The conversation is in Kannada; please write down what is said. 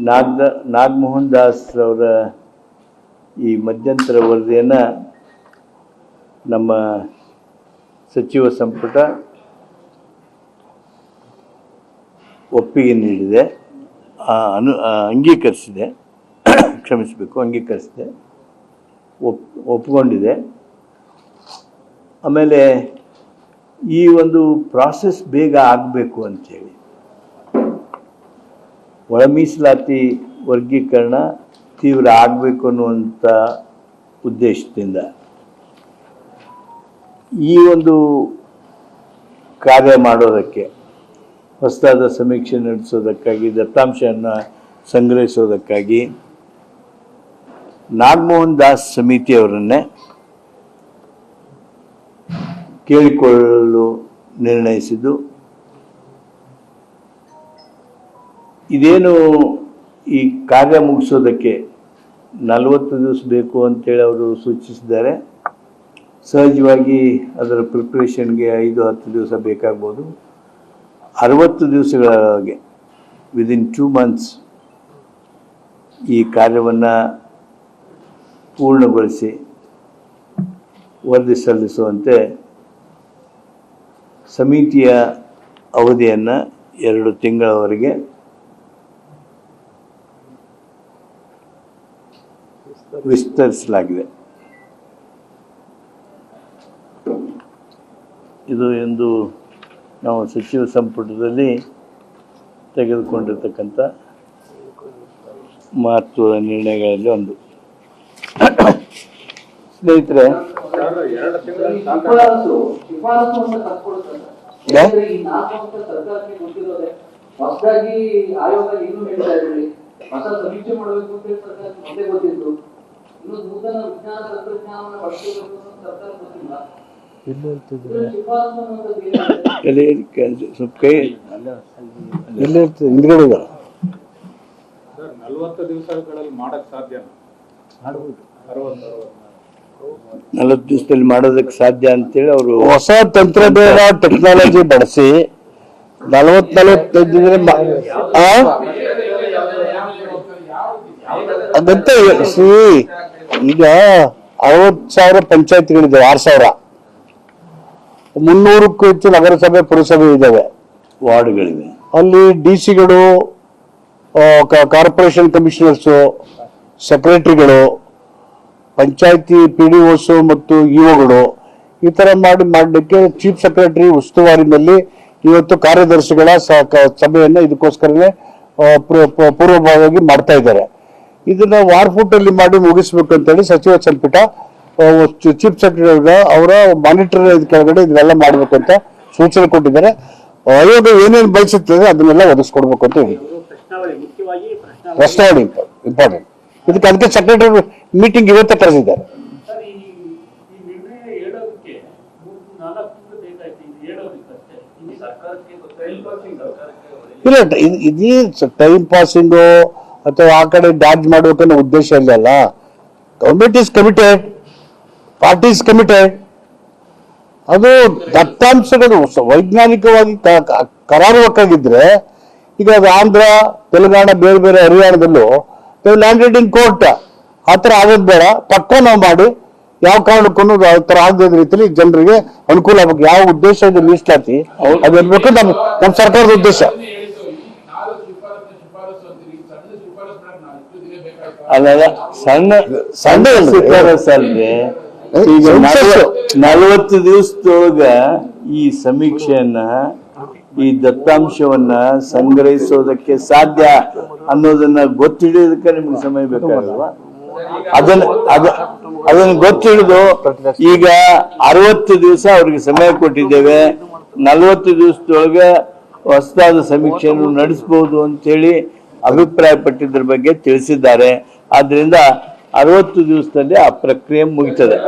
ನಾಗ್ ನಾಗಮೋಹನ್ ದಾಸ್ ಅವರ ಈ ಮಧ್ಯಂತರ ವರದಿಯನ್ನು ನಮ್ಮ ಸಚಿವ ಸಂಪುಟ ಒಪ್ಪಿಗೆ ನೀಡಿದೆ. ಅನು ಅಂಗೀಕರಿಸಿದೆ. ಕ್ಷಮಿಸಬೇಕು, ಅಂಗೀಕರಿಸಿದೆ. ಒಪ್, ಒಪ್ಕೊಂಡಿದೆ. ಆಮೇಲೆ ಈ ಒಂದು ಪ್ರಾಸೆಸ್ ಬೇಗ ಆಗಬೇಕು ಅಂಥೇಳಿ ಒಳ ಮೀಸಲಾತಿ ವರ್ಗೀಕರಣ ತೀವ್ರ ಆಗಬೇಕು ಅನ್ನುವಂಥ ಉದ್ದೇಶದಿಂದ. ಈ ಒಂದು ಕಾರ್ಯ ಮಾಡೋದಕ್ಕೆ, ಹೊಸದಾದ ಸಮೀಕ್ಷೆ ನಡೆಸೋದಕ್ಕಾಗಿ, ದತ್ತಾಂಶವನ್ನು ಸಂಗ್ರಹಿಸೋದಕ್ಕಾಗಿ ನಾಗಮೋಹನ್ ದಾಸ್ ಸಮಿತಿಯವರನ್ನೇ ಕೇಳಿಕೊಳ್ಳಲು ನಿರ್ಣಯಿಸಿದ್ದು ಇದೇನು ಈ ಕಾರ್ಯ ಮುಗಿಸೋದಕ್ಕೆ ನಲವತ್ತು ದಿವಸ ಬೇಕು ಅಂತೇಳಿ ಅವರು ಸೂಚಿಸಿದ್ದಾರೆ. ಸಹಜವಾಗಿ ಅದರ ಪ್ರಿಪ್ರೇಷನ್ಗೆ ಐದು, ಹತ್ತು ದಿವಸ ಬೇಕಾಗ್ಬೋದು. ಅರವತ್ತು ದಿವಸಗಳೊಳಗೆ ವಿದಿನ್ ಟೂ ಮಂತ್ಸ್ ಈ ಕಾರ್ಯವನ್ನು ಪೂರ್ಣಗೊಳಿಸಿ ವರದಿ ಸಲ್ಲಿಸುವಂತೆ ಸಮಿತಿಯ ಅವಧಿಯನ್ನು ಎರಡು ತಿಂಗಳವರೆಗೆ ವಿಸ್ತರಿಸಲಾಗಿದೆ. ಇದು ಎಂದು ನಾವು ಸಚಿವ ಸಂಪುಟದಲ್ಲಿ ತೆಗೆದುಕೊಂಡಿರ್ತಕ್ಕಂಥ ಮಹತ್ವದ ನಿರ್ಣಯಗಳಲ್ಲಿ ಒಂದು. ಸ್ನೇಹಿತರೆ ಹೊಸದಾಗಿ ಆಯೋಗ ಏನು ಹೇಳ್ತಾ ಇದ್ರಿ ಹೊಸ ಸಮೀಕ್ಷೆ ಮಾಡಬೇಕು ಅಂತ ಸರ್ಕಾರ ಮೊದಲೇ ಗೊತ್ತಿತ್ತು ಇನ್ನು ನೂತನ ವಿಜ್ಞಾನ ತಂತ್ರಜ್ಞಾನವನ್ನು ಬಳಸಬೇಕು ಅಂತ ಸರ್ಕಾರ ಗೊತ್ತಿಲ್ಲ. ನಲವತ್ತು ದಿವಸಗಳಲ್ಲಿ ಮಾಡಕ್ ದಿವಸದಲ್ಲಿ ಮಾಡೋದಕ್ಕೆ ಸಾಧ್ಯ ಅಂತೇಳಿ ಅವರು ಹೊಸ ತಂತ್ರಜ್ಞಾನ ಟೆಕ್ನಾಲಜಿ ಬಳಸಿ ನಲವತ್ ನಲವತ್ತೈದು? ಅದಂತ ಸಿ ಈಗ ಅರವತ್ ಸಾವಿರ ಪಂಚಾಯತ್ಗಳಿದೆ ಆರ್ ಸಾವಿರ. ಮುನ್ನೂರಕ್ಕೂ ಹೆಚ್ಚು ನಗರಸಭೆ ಪುರಸಭೆ ಇದ್ದಾವೆ. ವಾರ್ಡ್ಗಳಿವೆ. ಅಲ್ಲಿ ಡಿ ಸಿಗಳು ಕಾರ್ಪೊರೇಷನ್ ಕಮಿಷನರ್ಸು ಸೆಕ್ರೆಟರಿಗಳು ಪಂಚಾಯತಿ ಪಿ ಡಿ ಒಸು ಮತ್ತು ಇಒಗಳು ಈ ಥರ ಮಾಡಿ ಮಾಡಲಿಕ್ಕೆ ಚೀಫ್ ಸೆಕ್ರೆಟರಿ ಉಸ್ತುವಾರಿನಲ್ಲಿ ಇವತ್ತು ಕಾರ್ಯದರ್ಶಿಗಳ ಸಭೆಯನ್ನು ಇದಕ್ಕೋಸ್ಕರನೇ ಪೂರ್ವಭಾವಿಯಾಗಿ ಮಾಡ್ತಾ ಇದ್ದಾರೆ. ಇದನ್ನ ವಾರ್ಫುಟ್ ಅಲ್ಲಿ ಮಾಡಿ ಮುಗಿಸ್ಬೇಕು ಅಂತೇಳಿ ಸಚಿವ ಸಂಪುಟ ಚೀಫ್ ಸೆಕ್ರೆಟರಿ ಅವರ ಮಾನಿಟರ್ ಕೆಳಗಡೆ ಇದನ್ನೆಲ್ಲ ಮಾಡ್ಬೇಕು ಅಂತ ಸೂಚನೆ ಕೊಟ್ಟಿದ್ದಾರೆ. ಆಯೋಗ ಏನೇನು ಬಯಸುತ್ತದೆ ಅದನ್ನೆಲ್ಲ ಒದಗಿಸ್ಕೊಡ್ಬೇಕು ಅಂತ ಹೇಳಿ. ಪ್ರಶ್ನಾವಳಿ ಇಂಪಾರ್ಟೆಂಟ್ ಇದಕ್ಕೆ ಅದಕ್ಕೆ ಸೆಕ್ರೆಟರಿ ಮೀಟಿಂಗ್ ಇವತ್ತೇ ಕರೆದಿದ್ದಾರೆ. ಇಲ್ಲ ಇದೇ ಟೈಮ್ ಪಾಸಿಂಗು ಅಥವಾ ಆ ಕಡೆ ಡಾಜ್ ಮಾಡ್ಬೇಕನ್ನೋ ಉದ್ದೇಶ ಇಲ್ಲಲ್ಲ government is committed party is committed ಅದು ದತ್ತಾಂಶಗಳು ವೈಜ್ಞಾನಿಕವಾಗಿ ಕರಾರುವಕ್ಕಾಗಿದ್ರೆ ಈಗ ಅದು ಆಂಧ್ರ ತೆಲಂಗಾಣ ಬೇರೆ ಬೇರೆ ಹರಿಯಾಣದಲ್ಲೂ ಲ್ಯಾಂಡ್ ರೈಡಿಂಗ್ ಕೋರ್ಟ್ ಆ ಥರ ಆಗೋದು ಬೇಡ. ಪಕ್ಕ ನಾವು ಮಾಡಿ ಯಾವ ಕಾರಣಕ್ಕೂ ಆ ಥರ ಆಗದ ರೀತಿಯಲ್ಲಿ ಜನರಿಗೆ ಅನುಕೂಲ ಆಗ್ಬೇಕು. ಯಾವ ಉದ್ದೇಶ ಇದೆ ಮೀಸಲಾತಿ ಅದು ನಮ್ಮ ನಮ್ಮ ಸರ್ಕಾರದ ಉದ್ದೇಶ. ಅಲ್ಲ ಸಣ್ಣ ಸಣ್ಣ ಈಗ. ನಲವತ್ತು ದಿವಸದೊಳಗ ಈ ಸಮೀಕ್ಷೆಯನ್ನ ಈ ದತ್ತಾಂಶವನ್ನ ಸಂಗ್ರಹಿಸೋದಕ್ಕೆ ಸಾಧ್ಯ ಅನ್ನೋದನ್ನ ಗೊತ್ತಿಡಿಯೋದಕ್ಕೆ ನಿಮ್ಗೆ ಸಮಯ ಬೇಕಾಗಲ್ವಾ? ಅದನ್ನ ಅದ ಅದನ್ನ ಗೊತ್ತಿಡಿದು ಈಗ ಅರವತ್ತು ದಿವಸ ಅವ್ರಿಗೆ ಸಮಯ ಕೊಟ್ಟಿದ್ದೇವೆ. ನಲವತ್ತು ದಿವಸದೊಳಗೆ ಹೊಸದಾದ ಸಮೀಕ್ಷೆಯನ್ನು ನಡೆಸಬಹುದು ಅಂತೇಳಿ ಅಭಿಪ್ರಾಯ ಪಟ್ಟಿದ್ರ ಬಗ್ಗೆ ತಿಳಿಸಿದ್ದಾರೆ. ಆದ್ರಿಂದ ಅರವತ್ತು ದಿವಸದಲ್ಲಿ ಆ ಪ್ರಕ್ರಿಯೆ ಮುಗಿತದೆ.